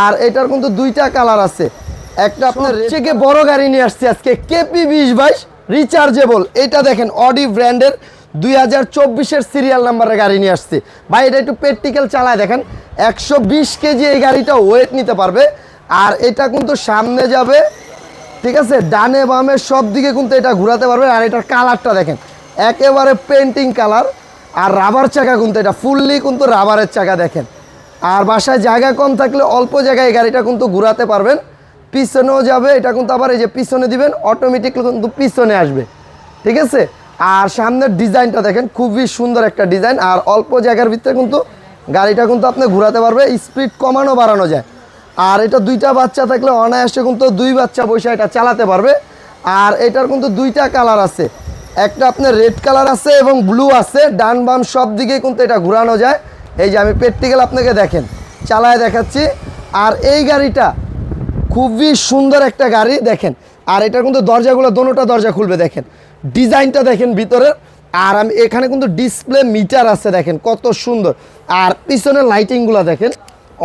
আর এটার কিন্তু দুইটা কালার আছে। একটা আপনার থেকে বড় গাড়ি নিয়ে আসছে আজকে কেপি বিশ বাইশ রিচার্জেবল এটা দেখেন অডি ব্র্যান্ডের দুই হাজার চব্বিশের সিরিয়াল নাম্বারের গাড়ি নিয়ে আসছে। ভাই এটা একটু প্র্যাকটিক্যাল চালায় দেখেন একশো বিশ কেজি এই গাড়িটা ওয়েট নিতে পারবে। আর এটা কিন্তু সামনে যাবে ঠিক আছে ডানে বামে সব দিকে কিন্তু এটা ঘোরাতে পারবে। আর এটার কালারটা দেখেন একেবারে পেন্টিং কালার। আর রাবার চাকা কিন্তু এটা ফুললি কিন্তু রাবারের চাকা দেখেন। আর বাসায় জায়গা কম থাকলে অল্প জায়গায় গাড়িটা কিন্তু ঘোরাতে পারবেন। পিছনেও যাবে, এটা কিন্তু আবার এই যে পিছনে দিবেন অটোমেটিক কিন্তু পিছনে আসবে। ঠিক আছে? আর সামনের ডিজাইনটা দেখেন, খুবই সুন্দর একটা ডিজাইন। আর অল্প জায়গার ভিতরে কিন্তু গাড়িটা কিন্তু আপনি ঘোরাতে পারবে স্পিড কমানো বাড়ানো যায়। আর এটা দুইটা বাচ্চা থাকলে অনায়াসে কিন্তু দুই বাচ্চা বসে এটা চালাতে পারবে। আর এটার কিন্তু দুইটা কালার আছে। একটা আপনার রেড কালার আছে এবং ব্লু আছে, ডান বাম সব দিকে কিন্তু এটা ঘোরানো যায়। এই যে আমি প্র্যাকটিক্যাল আপনাকে দেখেন, চালায় দেখাচ্ছি। আর এই গাড়িটা খুবই সুন্দর একটা গাড়ি, দেখেন। আর এটা কিন্তু দরজাগুলো, দোনোটা দরজা খুলবে, দেখেন। ডিজাইনটা দেখেন ভিতরের। আর আমি এখানে কিন্তু ডিসপ্লে মিটার আছে, দেখেন, কত সুন্দর। আর পিছনের লাইটিংগুলো দেখেন,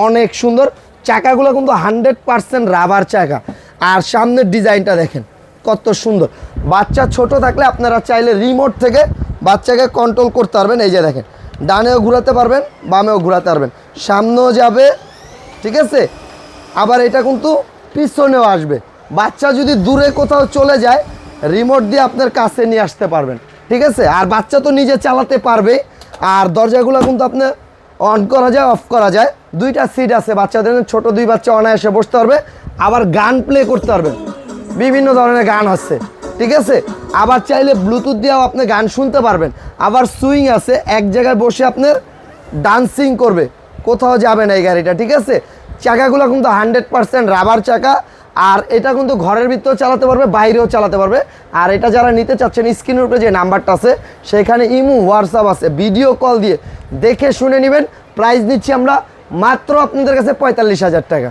অনেক সুন্দর। চাকাগুলো কিন্তু হান্ড্রেড পারসেন্ট রাবার চাকা। আর সামনের ডিজাইনটা দেখেন, কত সুন্দর। বাচ্চা ছোট থাকলে আপনারা চাইলে রিমোট থেকে বাচ্চাকে কন্ট্রোল করতে পারবেন। এই যে দেখেন ডানেও ঘোরাতে পারবেন, বামেও ঘোরাতে পারবেন। সামনেও যাবে, ঠিক আছে? আবার এটা কিন্তু পিছনেও আসবে। বাচ্চা যদি দূরে কোথাও চলে যায় রিমোট দিয়ে আপনার কাছে নিয়ে আসতে পারবেন, ঠিক আছে? আর বাচ্চা তো নিজে চালাতে পারবে, আর দরজাগুলো কিন্তু আপনার অন করা যায় অফ করা যায়। দুইটা সিট আছে বাচ্চাদের, ছোট দুই বাচ্চা অনায়াসে বসতে পারবে, আবার গান প্লে করতে পারবেন বিভিন্ন ধরনের গান আছে। ঠিক আছে? আবার চাইলে ব্লুটুথ দিয়েও আপনি গান শুনতে পারবেন। আবার সুইং আছে, এক জায়গায় বসে আপনার ডান্সিং করবে। কোথাও যাবে না এই গাড়িটা, ঠিক আছে? চাকাগুলো কিন্তু হান্ড্রেড পার্সেন্ট রাবার চাকা, আর এটা কিন্তু ঘরের ভিতরেও চালাতে পারবে, বাইরেও চালাতে পারবে। আর এটা যারা নিতে চাচ্ছেন স্ক্রিনের উপরে যে নাম্বারটা আছে, সেখানে ইমু হোয়াটসঅ্যাপ আছে ভিডিও কল দিয়ে দেখে শুনে নেবেন। প্রাইস নিচ্ছি আমরা মাত্র আপনাদের কাছে পঁয়তাল্লিশ হাজার টাকা।